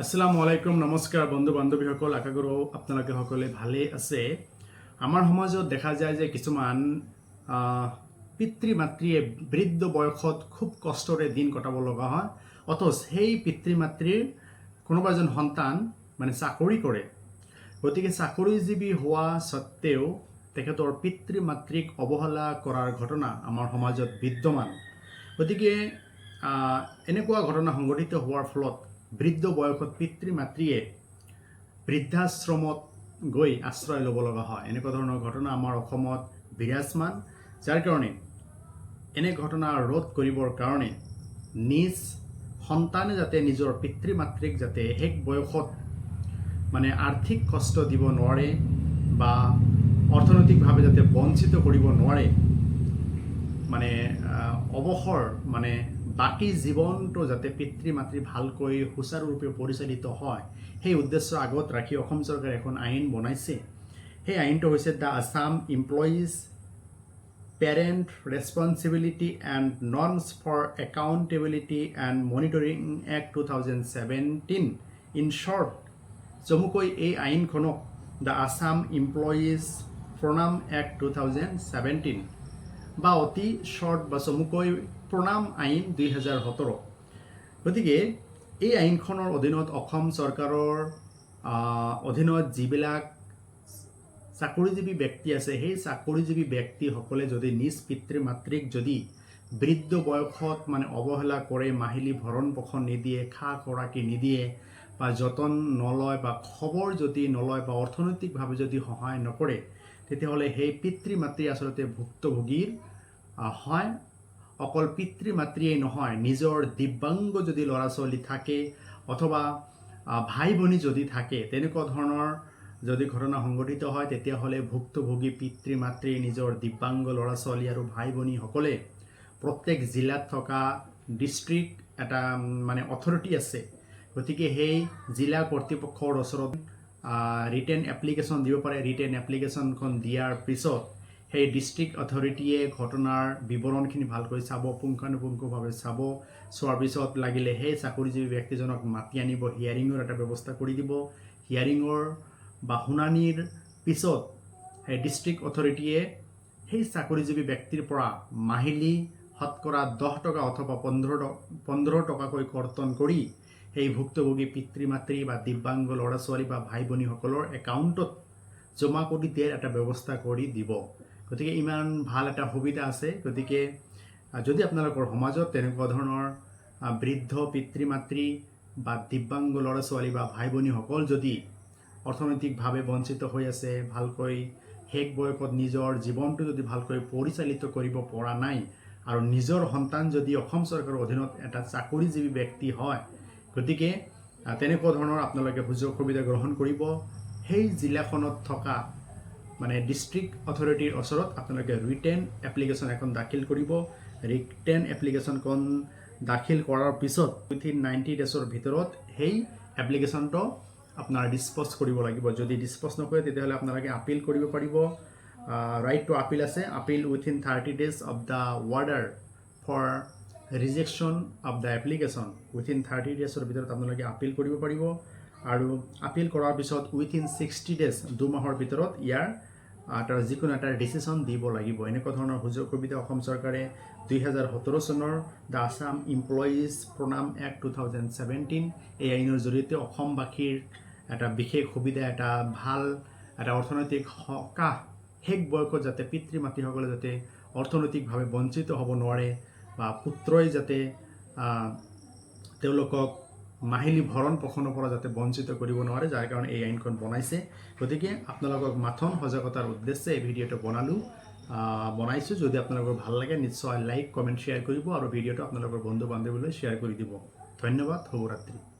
আসসালামু আলাইকুম নমস্কাৰ বন্ধু বান্ধৱীসকল আশা কৰোঁ আপোনালোকে সকলোৱে ভালেই আছে। আমাৰ সমাজত দেখা যায় যে কিছুমান পিতৃ মাতৃয়ে বৃদ্ধ বয়সত খুব কষ্টৰে দিন কটাব লগা হয়। অথচ সেই পিতৃ মাতৃৰ কোনোবা এজন সন্তান মানে চাকৰি কৰে। গতিকে চাকৰিজীৱী হোৱা স্বত্বেও তেখেতৰ পিতৃ মাতৃক অৱহেলা কৰাৰ ঘটনা আমাৰ সমাজত বিদ্যমান। গতিকে এনেকুৱা ঘটনা সংঘটিত হোৱাৰ ফলত বৃদ্ধ বয়সত পিতৃ মাতৃয়ে বৃদ্ধাশ্ৰমত গৈ আশ্ৰয় ল'ব লগা হয়। এনেকুৱা ধৰণৰ ঘটনা আমাৰ অসমত বিৰাজমান। যাৰ কাৰণে এনে ঘটনা ৰোধ কৰিবৰ কাৰণে নিজ সন্তানে যাতে নিজৰ পিতৃ মাতৃক যাতে শেষ বয়সত মানে আৰ্থিক কষ্ট দিব নোৱাৰে বা অৰ্থনৈতিকভাৱে যাতে বঞ্চিত কৰিব নোৱাৰে মানে অৱসৰ মানে বাকী জীৱনটো যাতে পিতৃ মাতৃ ভালকৈ সুচাৰুৰূপে পৰিচালিত হয়, সেই উদ্দেশ্য আগত ৰাখি অসম চৰকাৰে এখন আইন বনাইছে। সেই আইনটো হৈছে the Assam employees parent responsibility and norms for accountability and monitoring act two thousand seventeen in short চমুকৈ এই আইনখনক the Assam employees Pranam act two thousand seventeen বা অতি শ্বৰ্ট বা চমুকৈ প্ৰণাম আইন দুই হাজাৰ সোতৰ। গতিকে, এই আইনখনৰ অধীনত অসম চৰকাৰৰ অধীনত যিবিলাক চাকৰিজীৱী ব্যক্তি আছে, সেই চাকৰিজীৱী ব্যক্তিসকলে যদি নিজ পিতৃ মাতৃক যদি বৃদ্ধ বয়সত মানে অৱহেলা কৰে, মাহিলী ভৰণ পোষণ নিদিয়ে খা খৰাকী নিদিয়ে বা যতন নলয় বা খবৰ যদি নলয় বা অৰ্থনৈতিকভাৱে যদি সহায় নকৰে, তেতিয়াহ'লে সেই পিতৃ মাতৃ আচলতে ভুক্তভোগীৰ হয়। অকল পিতৃ মাতৃয়েই নহয়, নিজৰ দিব্যাংগ যদি ল'ৰা ছোৱালী থাকে অথবা ভাই ভনী যদি থাকে, তেনেকুৱা ধৰণৰ যদি ঘটনা সংঘটিত হয়, তেতিয়াহ'লে ভুক্তভোগী পিতৃ মাতৃ নিজৰ দিব্যাংগ ল'ৰা ছোৱালী আৰু ভাই ভনীসকলে প্ৰত্যেক জিলাত থকা ডিষ্ট্ৰিক্ট এটা মানে অথৰিটি আছে। গতিকে সেই জিলা কৰ্তৃপক্ষৰ ওচৰত ৰিটেন এপ্লিকেশ্যন দিব পাৰে। ৰিটেন এপ্লিকেশ্যনখন দিয়াৰ পিছত সেই ডিষ্ট্ৰিক্ট অথৰিটিয়ে ঘটনাৰ বিৱৰণখিনি ভালকৈ চাব, পুংখানুপুংখভাৱে চাব। চোৱাৰ পিছত লাগিলে সেই চাকৰিজীৱী ব্যক্তিজনক মাতি আনিব হিয়াৰিঙৰ এটা ব্যৱস্থা কৰি দিব। হিয়াৰিঙৰ বা শুনানিৰ পিছত সেই ডিষ্ট্ৰিক্ট অথৰিটিয়ে সেই চাকৰিজীৱী ব্যক্তিৰ পৰা মাহিলী শতকৰা দহ টকা অথবা পোন্ধৰ পোন্ধৰ টকাকৈ কৰ্তন কৰি সেই ভুক্তভোগী পিতৃ মাতৃ বা দিব্যাংগ ল'ৰা ছোৱালী বা ভাই ভনীসকলৰ একাউণ্টত জমা কৰি দিয়াৰ এটা ব্যৱস্থা কৰি দিব। গতিকে ইমান ভালো এটা সুবিধা আছে। গতিকে যদি আপোনালোকৰ সমাজত তেনেকুৱা ধৰণৰ বৃদ্ধ পিতৃ মাতৃ বা দিব্যাংগ ল'ৰা ছোৱালী বা ভাই ভনীসকল যদি অৰ্থনৈতিকভাৱে বঞ্চিত হৈ আছে, ভালকৈ শেষ বয়সত নিজৰ জীৱনটো যদি ভালকৈ পৰিচালিত কৰিব পৰা নাই আৰু নিজৰ সন্তান যদি অসম চৰকাৰৰ অধীনত এটা চাকৰিজীৱী ব্যক্তি হয় গতিকে তেনেকুৱা ধৰণৰ আপোনালোকে সুযোগ সুবিধা গ্ৰহণ কৰিব। সেই জিলাখনত থকা মানে ডিষ্ট্ৰিক্ট অথৰিটিৰ ওচৰত আপোনালোকে ৰিটেন এপ্লিকেশ্যন এখন দাখিল কৰিব। ৰিটেন এপ্লিকেশ্যনখন দাখিল কৰাৰ পিছত উইথিন নাইণ্টি ডেজৰ ভিতৰত সেই এপ্লিকেশ্যনটো আপোনাৰ ডিছপ'জ কৰিব লাগিব। যদি ডিছপ'জ নকৰে, তেতিয়াহ'লে আপোনালোকে আপিল কৰিব পাৰিব। ৰাইট টু আপিল আছে। Appeal within thirty days of the order for rejection of the application within thirty ডেজৰ ভিতৰত আপোনালোকে আপিল কৰিব পাৰিব আৰু আপিল কৰাৰ পিছত উইথিন ছিক্সটি ডেজ দুমাহৰ ভিতৰত ইয়াৰ তাৰ যিকোনো এটা ডিচিশ্যন দিব লাগিব। এনেকুৱা ধৰণৰ সুযোগ সুবিধা অসম চৰকাৰে দুই হাজাৰ সোতৰ চনৰ the Assam employees Pranam act two thousand seventeen এই আইনৰ জৰিয়তে অসমবাসীৰ এটা বিশেষ সুবিধা, এটা ভালো, এটা অৰ্থনৈতিক সকাহ, শেষ বয়সত যাতে পিতৃ মাতৃসকলে যাতে অৰ্থনৈতিকভাৱে বঞ্চিত হ'ব নোৱাৰে বা পুত্ৰই যাতে তেওঁলোকক মাহিলী ভৰণ পোষণৰ পৰা যাতে বঞ্চিত কৰিব নোৱাৰে, যাৰ কাৰণে এই আইনখন বনাইছে। গতিকে আপোনালোকক মাথন সজাগতাৰ উদ্দেশ্যে এই ভিডিঅ'টো বনালোঁ। বনাইছোঁ। যদি আপোনালোকৰ ভালো লাগে, নিশ্চয় লাইক, কমেণ্ট, শ্বেয়াৰ কৰিব আৰু ভিডিঅ'টো আপোনালোকৰ বন্ধু বান্ধৱীলৈ শ্বেয়াৰ কৰি দিব। ধন্যবাদ। শুভৰাত্ৰি।